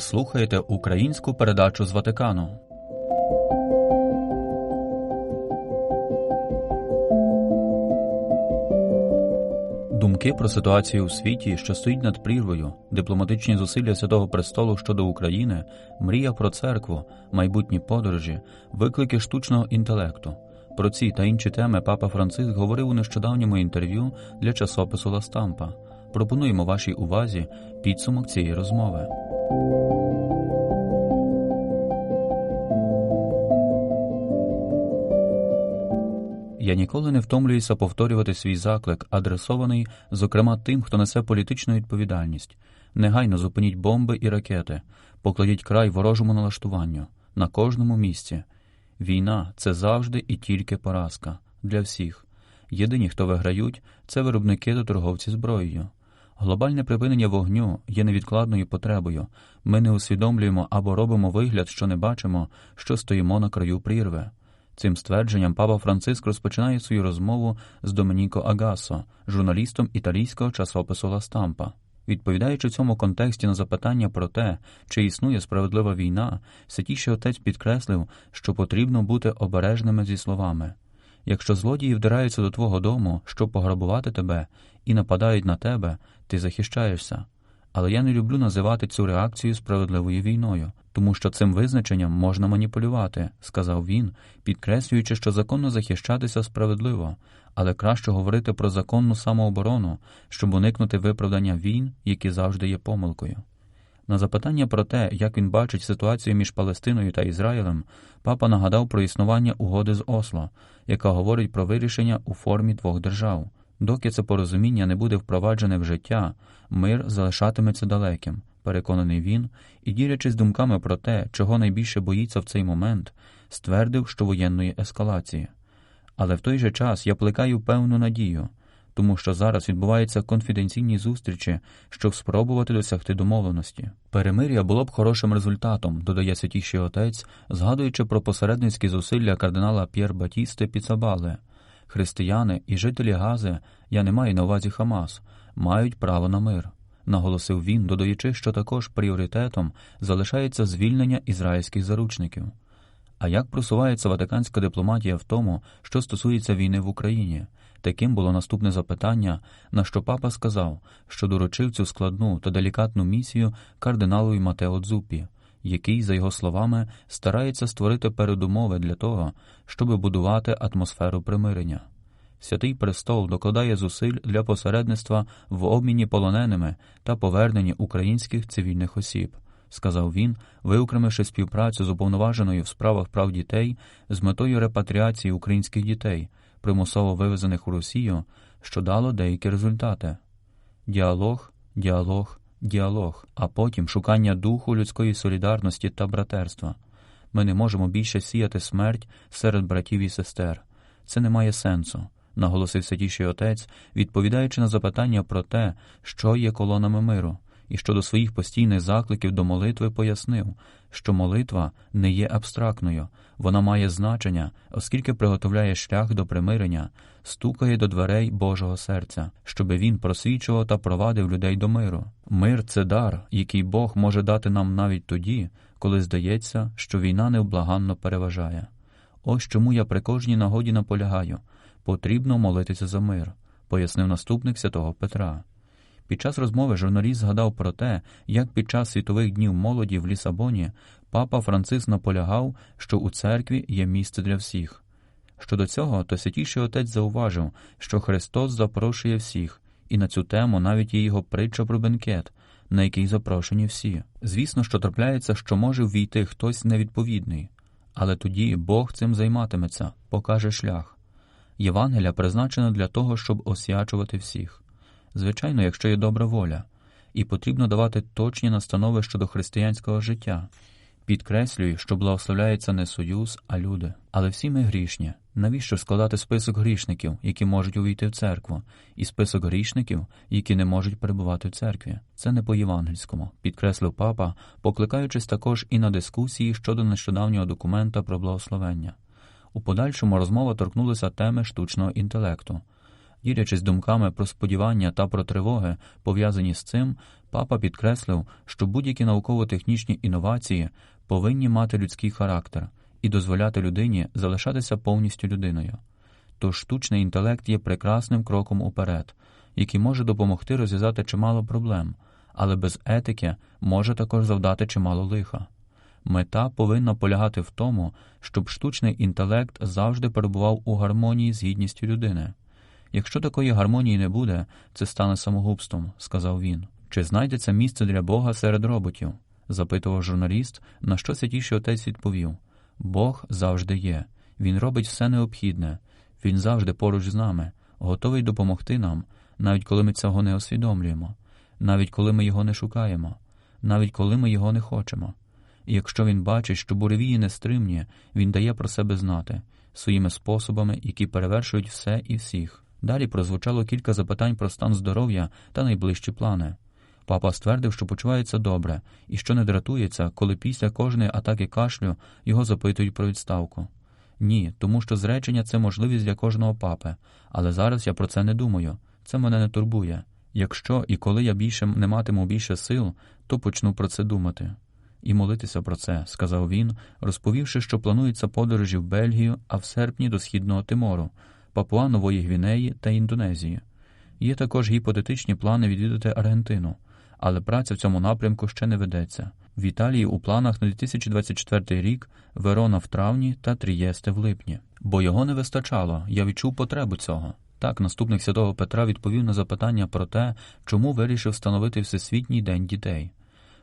Ви слухаєте українську передачу з Ватикану. Думки про ситуацію у світі, що стоїть над прірвою, дипломатичні зусилля Святого Престолу щодо України, мрія про церкву, майбутні подорожі, виклики штучного інтелекту. Про ці та інші теми папа Франциск говорив у нещодавньому інтерв'ю для часопису Ла Стампа. Пропонуємо вашій увазі підсумок цієї розмови. Я ніколи не втомлююся повторювати свій заклик, адресований, зокрема, тим, хто несе політичну відповідальність. Негайно зупиніть бомби і ракети, покладіть край ворожому налаштуванню на кожному місці. Війна це завжди і тільки поразка для всіх. Єдині, хто виграють, це виробники та торговці зброєю. Глобальне припинення вогню є невідкладною потребою. Ми не усвідомлюємо або робимо вигляд, що не бачимо, що стоїмо на краю прірви. Цим ствердженням папа Франциск розпочинає свою розмову з Домініко Агасо, журналістом італійського часопису Ла Стампа. Відповідаючи в цьому контексті на запитання про те, чи існує справедлива війна, святіший отець підкреслив, що потрібно бути обережними зі словами. Якщо злодії вдираються до твого дому, щоб пограбувати тебе, і нападають на тебе, ти захищаєшся. Але я не люблю називати цю реакцію справедливою війною, тому що цим визначенням можна маніпулювати, сказав він, підкреслюючи, що законно захищатися справедливо, але краще говорити про законну самооборону, щоб уникнути виправдання війн, які завжди є помилкою. На запитання про те, як він бачить ситуацію між Палестиною та Ізраїлем, папа нагадав про існування угоди з Осло, яка говорить про вирішення у формі двох держав. Доки це порозуміння не буде впроваджене в життя, мир залишатиметься далеким, переконаний він, і, ділячись думками про те, чого найбільше боїться в цей момент, ствердив, що воєнної ескалації. Але в той же час я плекаю певну надію, тому що зараз відбуваються конфіденційні зустрічі, щоб спробувати досягти домовленості. Перемир'я було б хорошим результатом, додає святіший отець, згадуючи про посередницькі зусилля кардинала П'єр Батісти Піцабале. Християни і жителі Гази, я не маю на увазі Хамас, мають право на мир, наголосив він, додаючи, що також пріоритетом залишається звільнення ізраїльських заручників. А як просувається ватиканська дипломатія в тому, що стосується війни в Україні? Таким було наступне запитання, на що папа сказав, що доручив цю складну та делікатну місію кардиналу Матео Дзупі, який, за його словами, старається створити передумови для того, щоб будувати атмосферу примирення. Святий престол докладає зусиль для посередництва в обміні полоненими та поверненні українських цивільних осіб, сказав він, виокремивши співпрацю з уповноваженою в справах прав дітей з метою репатріації українських дітей, примусово вивезених у Росію, що дало деякі результати. Діалог, діалог, діалог, а потім шукання духу людської солідарності та братерства. Ми не можемо більше сіяти смерть серед братів і сестер. Це не має сенсу, наголосив святіший отець, відповідаючи на запитання про те, що є колонами миру, і щодо своїх постійних закликів до молитви пояснив, що молитва не є абстрактною, вона має значення, оскільки приготовляє шлях до примирення, стукає до дверей Божого серця, щоби він просвічував та провадив людей до миру. Мир це дар, який Бог може дати нам навіть тоді, коли здається, що війна невблаганно переважає. Ось чому я при кожній нагоді наполягаю потрібно молитися за мир, пояснив наступник святого Петра. Під час розмови журналіст згадав про те, як під час світових днів молоді в Лісабоні папа Франциск наполягав, що у церкві є місце для всіх. Щодо цього, то святіший отець зауважив, що Христос запрошує всіх, і на цю тему навіть є його притча про бенкет, на який запрошені всі. Звісно, що трапляється, що може ввійти хтось невідповідний, але тоді Бог цим займатиметься, покаже шлях. Євангелія призначена для того, щоб освячувати всіх. Звичайно, якщо є добра воля, і потрібно давати точні настанови щодо християнського життя. Підкреслюю, що благословляється не союз, а люди. Але всі ми грішні. Навіщо складати список грішників, які можуть увійти в церкву, і список грішників, які не можуть перебувати в церкві? Це не по-євангельському, підкреслив папа, покликаючись також і на дискусії щодо нещодавнього документа про благословення. У подальшому розмова торкнулася теми штучного інтелекту. Ділячись думками про сподівання та про тривоги, пов'язані з цим, Папа підкреслив, що будь-які науково-технічні інновації повинні мати людський характер і дозволяти людині залишатися повністю людиною. Тож штучний інтелект є прекрасним кроком уперед, який може допомогти розв'язати чимало проблем, але без етики може також завдати чимало лиха. Мета повинна полягати в тому, щоб штучний інтелект завжди перебував у гармонії з гідністю людини. Якщо такої гармонії не буде, це стане самогубством, сказав він. Чи знайдеться місце для Бога серед роботів? запитував журналіст, на що святіший отець відповів Бог завжди є, Він робить все необхідне, Він завжди поруч з нами, готовий допомогти нам, навіть коли ми цього не усвідомлюємо, навіть коли ми його не шукаємо, навіть коли ми його не хочемо. І якщо він бачить, що буревії нестримні, він дає про себе знати своїми способами, які перевершують все і всіх. Далі прозвучало кілька запитань про стан здоров'я та найближчі плани. Папа ствердив, що почувається добре і що не дратується, коли після кожної атаки кашлю його запитують про відставку. Ні, тому що зречення це можливість для кожного папи, але зараз я про це не думаю. Це мене не турбує. Якщо і коли я більше не матиму більше сил, то почну про це думати. І молитися про це, сказав він, розповівши, що планується подорожі в Бельгію, а в серпні до Східного Тимору, Папуа Нової Гвінеї та Індонезії. Є також гіпотетичні плани відвідати Аргентину, але праця в цьому напрямку ще не ведеться. В Італії у планах на 2024 рік Верона в травні та Трієсте в липні. Бо його не вистачало, я відчув потребу цього. Так, наступник святого Петра відповів на запитання про те, чому вирішив встановити Всесвітній день дітей.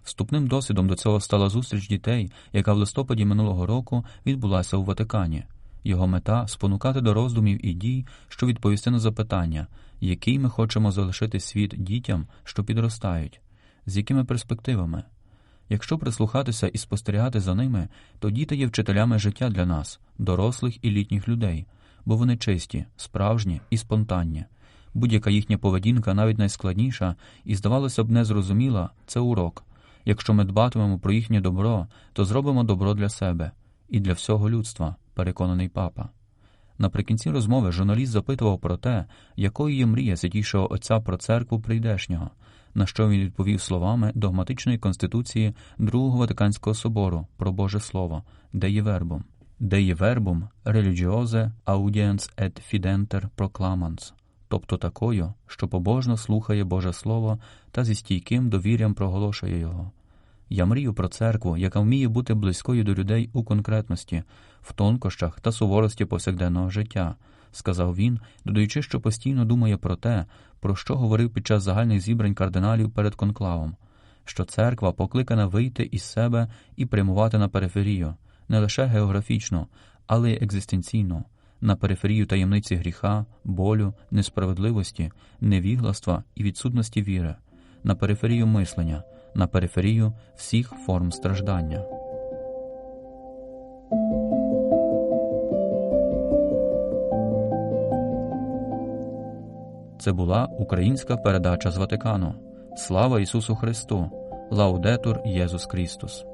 Вступним досвідом до цього стала зустріч дітей, яка в листопаді минулого року відбулася у Ватикані. Його мета спонукати до роздумів і дій, що відповісти на запитання, який ми хочемо залишити світ дітям, що підростають, з якими перспективами. Якщо прислухатися і спостерігати за ними, то діти є вчителями життя для нас, дорослих і літніх людей, бо вони чисті, справжні і спонтанні. Будь-яка їхня поведінка, навіть найскладніша, і, здавалося б, незрозуміла це урок. Якщо ми дбатимемо про їхнє добро, то зробимо добро для себе і для всього людства, переконаний папа. Наприкінці розмови журналіст запитував про те, якою є мрія святішого Отця про церкву прийдешнього, на що він відповів словами догматичної конституції Другого Ватиканського собору про Боже Слово, де є вербом, де є вербом religioze audiens et fidenter proclamans, тобто такою, що побожно слухає Боже Слово та зі стійким довір'ям проголошує його. Я мрію про церкву, яка вміє бути близькою до людей у конкретності, в тонкощах та суворості повсякденного життя, сказав він, додаючи, що постійно думає про те, про що говорив під час загальних зібрань кардиналів перед конклавом, що церква покликана вийти із себе і прямувати на периферію, не лише географічно, але й екзистенційно, на периферію таємниці гріха, болю, несправедливості, невігластва і відсутності віри, на периферію мислення на периферію всіх форм страждання. Це була українська передача з Ватикану. Слава Ісусу Христу! Лаудетур Єсус Христос!